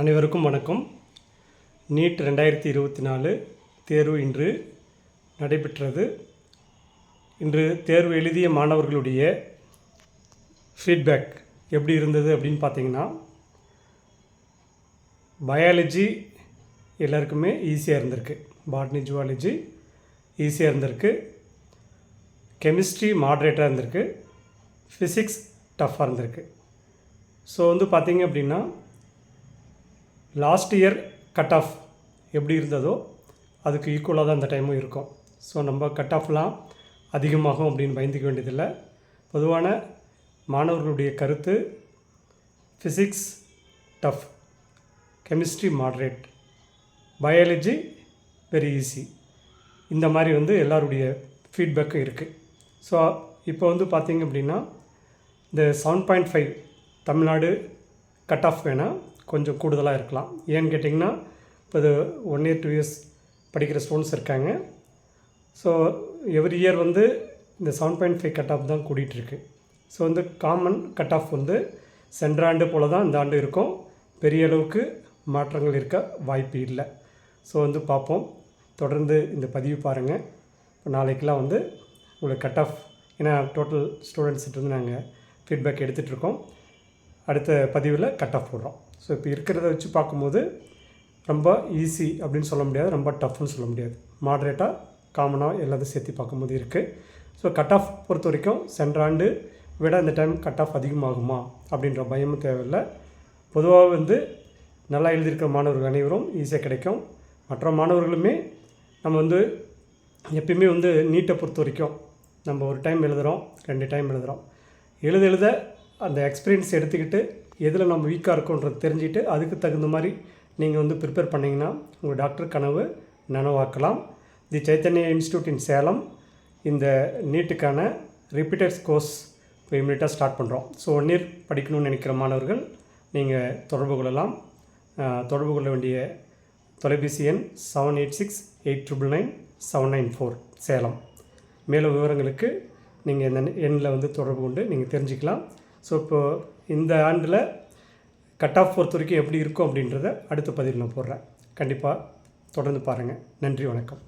அனைவருக்கும் வணக்கம். நீட் ரெண்டாயிரத்தி இருபத்தி நாலு தேர்வு இன்று நடைபெற்றது. இன்று தேர்வு எழுதிய மாணவர்களுடைய ஃபீட்பேக் எப்படி இருந்தது அப்படின்னு பார்த்தீங்கன்னா பயாலஜி எல்லாருக்குமே ஈஸியாக இருந்திருக்கு. பாட்னி ஜுவாலஜி ஈஸியாக இருந்திருக்கு. கெமிஸ்ட்ரி மாட்ரேட்டாக இருந்திருக்கு. ஃபிசிக்ஸ் டஃப்பாக இருந்திருக்கு. ஸோ வந்து பார்த்தீங்க அப்படின்னா லாஸ்ட் இயர் கட் ஆஃப் எப்படி இருந்ததோ அதுக்கு ஈக்குவலாக தான் அந்த டைமும் இருக்கும். ஸோ நம்ம கட் ஆஃப்லாம் அதிகமாகும் அப்படின்னு பயந்துக்க வேண்டியதில்லை. பொதுவான மாணவர்களுடைய கருத்து physics tough chemistry moderate biology very easy இந்த மாதிரி வந்து எல்லாருடைய ஃபீட்பேக்கும் இருக்குது ஸோ இப்போ வந்து பார்த்தீங்க அப்படின்னா இந்த seven point five Tamil Nadu cut off வேணால் கொஞ்சம் கூடுதலாக இருக்கலாம். ஏன்னு கேட்டிங்கன்னா இப்போ இது ஒன் இயர் டூ இயர்ஸ் படிக்கிற ஸ்டூடெண்ட்ஸ் இருக்காங்க. ஸோ எவ்ரி இயர் வந்து இந்த seven point five cut off தான் கூட்டிகிட்ருக்கு ஸோ வந்து காமன் கட் ஆஃப் வந்து சென்ற ஆண்டு போல் தான் இந்த ஆண்டு இருக்கும். பெரிய அளவுக்கு மாற்றங்கள் இருக்க வாய்ப்பு இல்லை. ஸோ வந்து பார்ப்போம். தொடர்ந்து இந்த பதிவு பாருங்கள் இப்போ நாளைக்கெலாம் வந்து உங்களுக்கு கட் ஆஃப் ஏன்னா டோட்டல் ஸ்டூடெண்ட்ஸ்கிட்ட இருந்து நாங்கள் ஃபீட்பேக் எடுத்துகிட்ருக்கோம் அடுத்த பதிவில் கட் ஆஃப் போடுறோம். ஸோ இப்போ இருக்கிறத வச்சு பார்க்கும்போது ரொம்ப ஈஸி அப்படின்னு சொல்ல முடியாது ரொம்ப டஃப்னு சொல்ல முடியாது. மாட்ரேட்டாக காமனாக எல்லாத்தையும் சேர்த்து பார்க்கும்போது இருக்குது ஸோ கட் ஆஃப் பொறுத்த வரைக்கும் சென்ற ஆண்டு விட இந்த டைம் கட் ஆஃப் அதிகமாகுமா அப்படின்ற பயமும் தேவையில்லை. பொதுவாக வந்து நல்லா எழுதியிருக்கிற மாணவர்கள் அனைவரும் ஈஸியாக கிடைக்கும். மற்ற மாணவர்களுமே நம்ம வந்து எப்பயுமே வந்து நீட்டை பொறுத்த வரைக்கும் நம்ம ஒரு டைம் எழுதுகிறோம் ரெண்டு டைம் எழுதுகிறோம் எழுத எழுத அந்த எக்ஸ்பீரியன்ஸ் எடுத்துக்கிட்டு எதில் நம்ம வீக்காக இருக்கோன்றது தெரிஞ்சுட்டு அதுக்கு தகுந்த மாதிரி நீங்கள் வந்து ப்ரிப்பேர் பண்ணிங்கன்னா உங்கள் டாக்டர் கனவு நனவாக்கலாம். The Chaitanya institute in Salem இந்த நீட்டுக்கான ரிப்பீட்டர்ஸ் கோர்ஸ் இப்போ இம்மிடியாக ஸ்டார்ட் பண்ணுறோம் ஸோ ஒன் இயர் படிக்கணும்னு நினைக்கிற மாணவர்கள் நீங்கள் தொடர்பு கொள்ளலாம். தொடர்பு கொள்ள வேண்டிய தொலைபேசி எண் seven eight six eight triple nine seven nine four Salem. மேலும் விவரங்களுக்கு நீங்கள் இந்த எண்ணில் வந்து தொடர்பு கொண்டு நீங்கள் தெரிஞ்சுக்கலாம். ஸோ இப்போது இந்த ஆண்டில் கட் ஆஃப் பொறுத்த வரைக்கும் எப்படி இருக்கும் அப்படின்றத அடுத்த பதிவில் நான் போடுறேன். கண்டிப்பாக தொடர்ந்து பாருங்கள் நன்றி வணக்கம்.